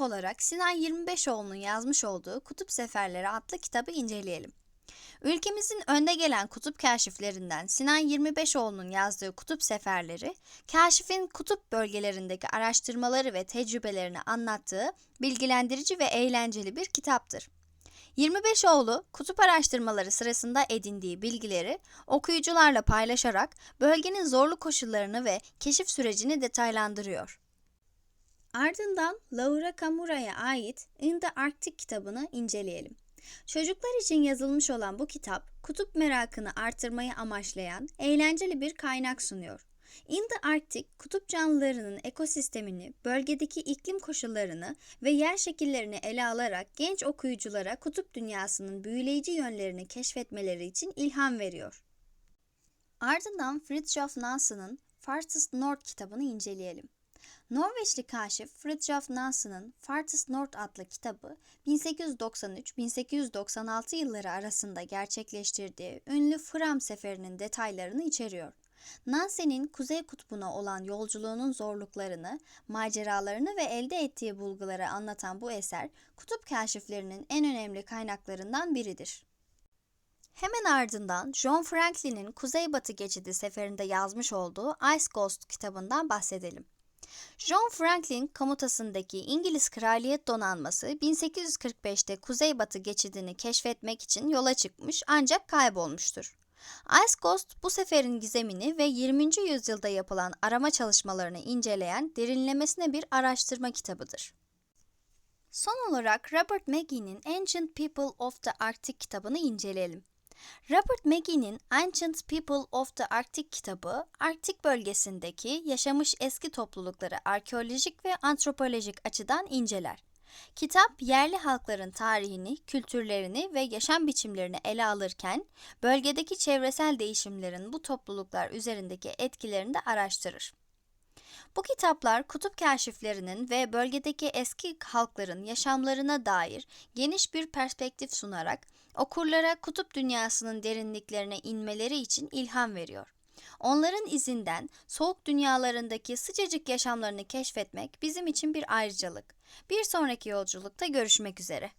olarak Sinan 25oğlu'nun yazmış olduğu Kutup Seferleri adlı kitabı inceleyelim. Ülkemizin önde gelen kutup kaşiflerinden Sinan 25oğlu'nun yazdığı Kutup Seferleri, kaşifin kutup bölgelerindeki araştırmaları ve tecrübelerini anlattığı bilgilendirici ve eğlenceli bir kitaptır. 25oğlu kutup araştırmaları sırasında edindiği bilgileri okuyucularla paylaşarak bölgenin zorlu koşullarını ve keşif sürecini detaylandırıyor. Ardından Laura Kamura'ya ait In the Arctic kitabını inceleyelim. Çocuklar için yazılmış olan bu kitap, kutup merakını artırmayı amaçlayan eğlenceli bir kaynak sunuyor. In the Arctic, kutup canlılarının ekosistemini, bölgedeki iklim koşullarını ve yer şekillerini ele alarak genç okuyuculara kutup dünyasının büyüleyici yönlerini keşfetmeleri için ilham veriyor. Ardından Fridtjof Nansen'ın Farthest North kitabını inceleyelim. Norveçli kaşif Fridtjof Nansen'ın Farthest North adlı kitabı 1893-1896 yılları arasında gerçekleştirdiği ünlü Fram seferinin detaylarını içeriyor. Nansen'in Kuzey Kutbu'na olan yolculuğunun zorluklarını, maceralarını ve elde ettiği bulguları anlatan bu eser, kutup kaşiflerinin en önemli kaynaklarından biridir. Hemen ardından John Franklin'in Kuzeybatı Geçidi seferinde yazmış olduğu Ice Ghost kitabından bahsedelim. John Franklin komutasındaki İngiliz Kraliyet Donanması 1845'te Kuzeybatı geçidini keşfetmek için yola çıkmış ancak kaybolmuştur. Ice Ghost bu seferin gizemini ve 20. yüzyılda yapılan arama çalışmalarını inceleyen derinlemesine bir araştırma kitabıdır. Son olarak Robert Magee'nin Ancient People of the Arctic kitabını inceleyelim. Robert Magee'nin Ancient People of the Arctic kitabı, Arktik bölgesindeki yaşamış eski toplulukları arkeolojik ve antropolojik açıdan inceler. Kitap yerli halkların tarihini, kültürlerini ve yaşam biçimlerini ele alırken bölgedeki çevresel değişimlerin bu topluluklar üzerindeki etkilerini de araştırır. Bu kitaplar kutup kaşiflerinin ve bölgedeki eski halkların yaşamlarına dair geniş bir perspektif sunarak okurlara kutup dünyasının derinliklerine inmeleri için ilham veriyor. Onların izinden soğuk dünyalarındaki sıcacık yaşamlarını keşfetmek bizim için bir ayrıcalık. Bir sonraki yolculukta görüşmek üzere.